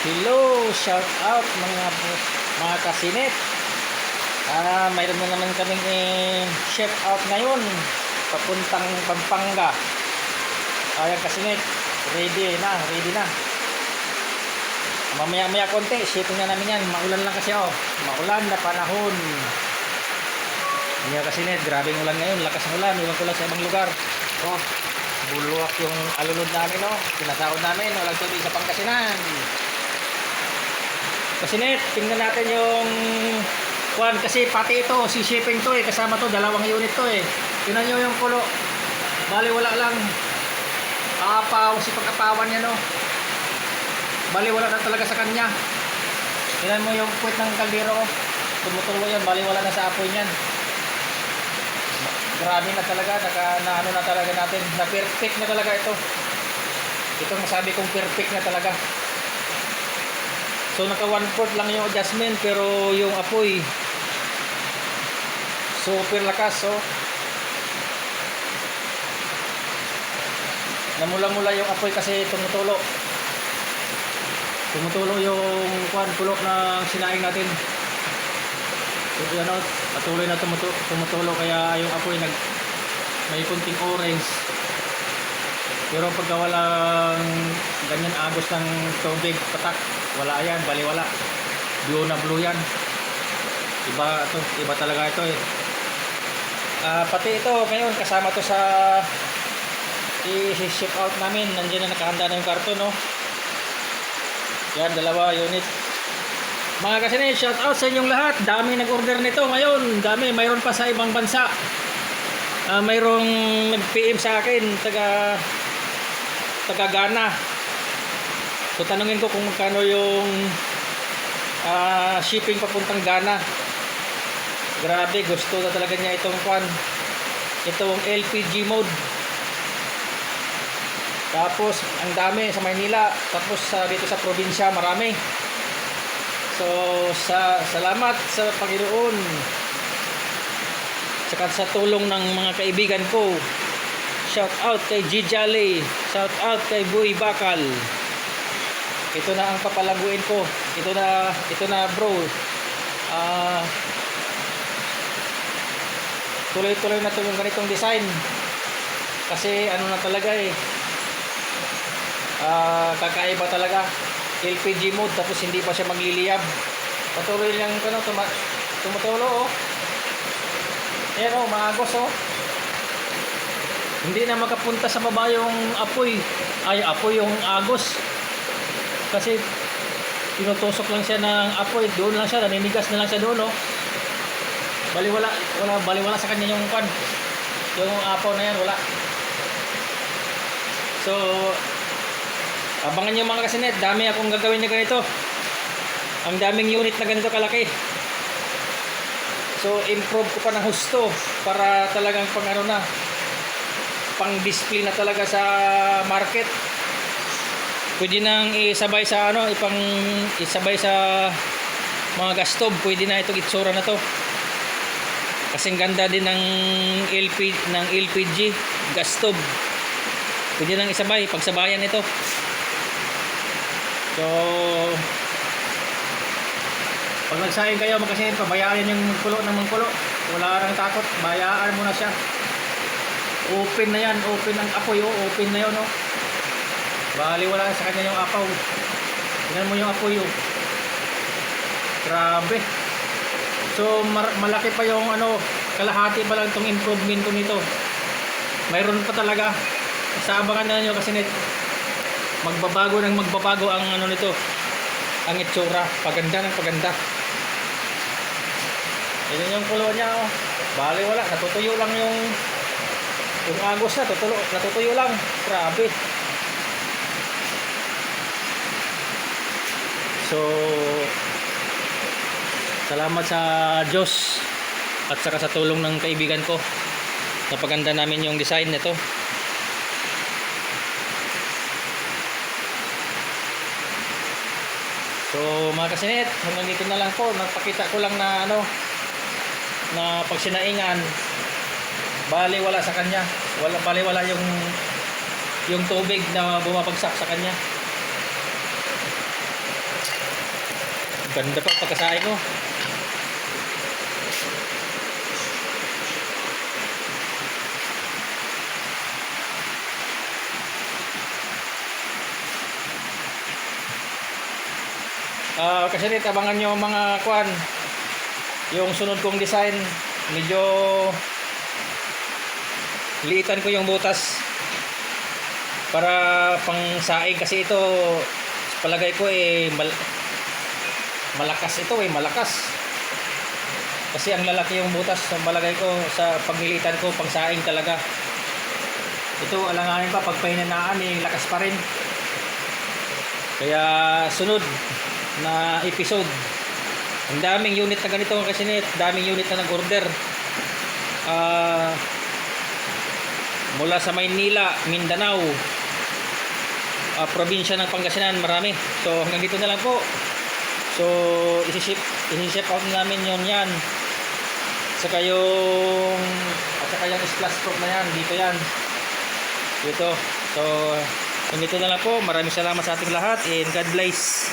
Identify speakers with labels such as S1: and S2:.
S1: Hello, shout out mga mga kasinit. Ah, mayroon na naman kaming eh, shout out ngayon papuntang Pampanga. Ayan kasinit, ready na, ready na. Mamaya maya konti, shipping na namin yan. Maulan lang kasi oh. Maulan na panahon. Mga kasinit, grabing ulan ngayon. Lakas ng ulan. Iwan ko lang sa ibang lugar. Oh, bulwak yung alulod namin oh. Tinatawag namin. Walang tubig sa Pangasinan. Kasi net, tingnan natin yung kuan kasi pati ito, si shipping to eh, kasama to, dalawang unit to eh. Tingnan nyo yung kulo. Bali wala lang. Apaw, si pagkapawan niya no. Bali wala na talaga sa kanya. Tingnan mo yung puwit ng kaldero oh. Tumutulo yan, bali wala na sa apoy niyan. Grabe na talaga, naka, na ano na talaga natin. Na perfect na talaga ito. Ito masabi kong perfect na talaga. So naka 1/4 lang yung adjustment pero yung apoy super lakas so namula-mula yung apoy kasi tumutulo. Tumutulo yung kwan pulo na sinaing natin. So yan o patuloy na tumutulo, tumutulo kaya yung apoy nag may kunting orange pero pagka walang ganyan agos ng tubig patak wala yan bali wala blue na blue yan. Iba to iba talaga ito eh. Ah, pati ito ngayon kasama to sa i-ship out namin. Nandiyan na nakahanda na yung karton no? Yan dalawa unit. Mga kasi shout out sa inyong lahat. Dami nag-order nito ngayon. Dami mayroon pa sa ibang bansa. Ah, mayroong nag-PM sa akin taga taga Ghana so tanungin ko kung magkano yung ah, shipping papuntang Ghana. Grabe gusto na talaga niya itong kwan. Itong LPG mode. Tapos ang dami sa Maynila. Tapos sa dito sa probinsya marami. So sa salamat sa Panginoon. Saka sa tulong ng mga kaibigan ko shout out kay G Jolly. Shout out kay Boy Bakal. Ito na ang papalaguin ko. Ito na ito na bro. Ah tuloy-tuloy na to yung ganitong design. Kasi ano na talaga eh. Ah kakaiba talaga. LPG mode tapos hindi pa siya magliliyab. Patuloy lang ano, tuma tumutulo oh. Ayan oh, maagos oh. Hindi na makapunta sa baba yung apoy. Ay, apoy yung agos. Kasi tinutusok lang siya ng apoy. Doon lang siya, naninigas na lang siya doon oh. Baliwala, wala, baliwala sa kanya yung kwan. Yung apaw na yan, wala. So, abangan nyo mga kasinet, dami akong gagawin na ganito. Ang daming unit na ganito kalaki. So, improve ko pa ng husto para talagang pang ano na, pang display na talaga sa market. Pwede nang isabay sa ano, ipang isabay sa mga gas stove. Pwede na itong itsura na to. Kasing ganda din ng LP ng LPG gas stove. Pwede nang isabay, pagsabayan ito. So, pag nagsaing kayo, magkasihin, pabayaan yung magkulo ng magkulo. Wala nang takot, bayaan mo na siya. Open na yan, open ang apoy, oh, open na yun, oh. Bali, wala sa kanya yung apaw. Tingnan mo yung apoy, oh. Grabe. So, malaki pa yung, ano, kalahati pa lang itong improvement nito. Mayroon pa talaga. Sa abangan na nyo kasi net, magbabago ng magbabago ang ano nito ang itsura paganda ng paganda yun yung kulo niya oh bali wala natutuyo lang yung yung agos na tutulo, natutuyo lang. Grabe. So salamat sa Diyos at saka sa tulong ng kaibigan ko. Napaganda namin yung design nito. So mga kasinit, hanggang dito na lang po. Nagpakita ko lang na ano na pag sinaingan bali wala sa kanya. Wala bali wala yung yung tubig na bumabagsak sa kanya. Ganda pa pagkasain ko. Ah, kasi rin abangan nyo mga kwan. Yung sunod kong design, medyo liitan ko yung butas para pang saing kasi ito palagay ko eh mal- malakas ito eh malakas. Kasi ang lalaki yung butas ang palagay ko sa paglilitan ko pang saing talaga. Ito alanganin pa pag pahinanaan eh lakas pa rin. Kaya sunod na episode. Ang daming unit na ganito kasi net daming unit na nag-order. Ah mula sa Maynila, Mindanao, ah, probinsya ng Pangasinan, marami. So hanggang dito na lang po. So isi-ship, isi-ship out namin yon yan. Saka yung at saka yung splash proof na yan, dito yan. Dito. So hanggang dito na lang po. Maraming salamat sa ating lahat and God bless.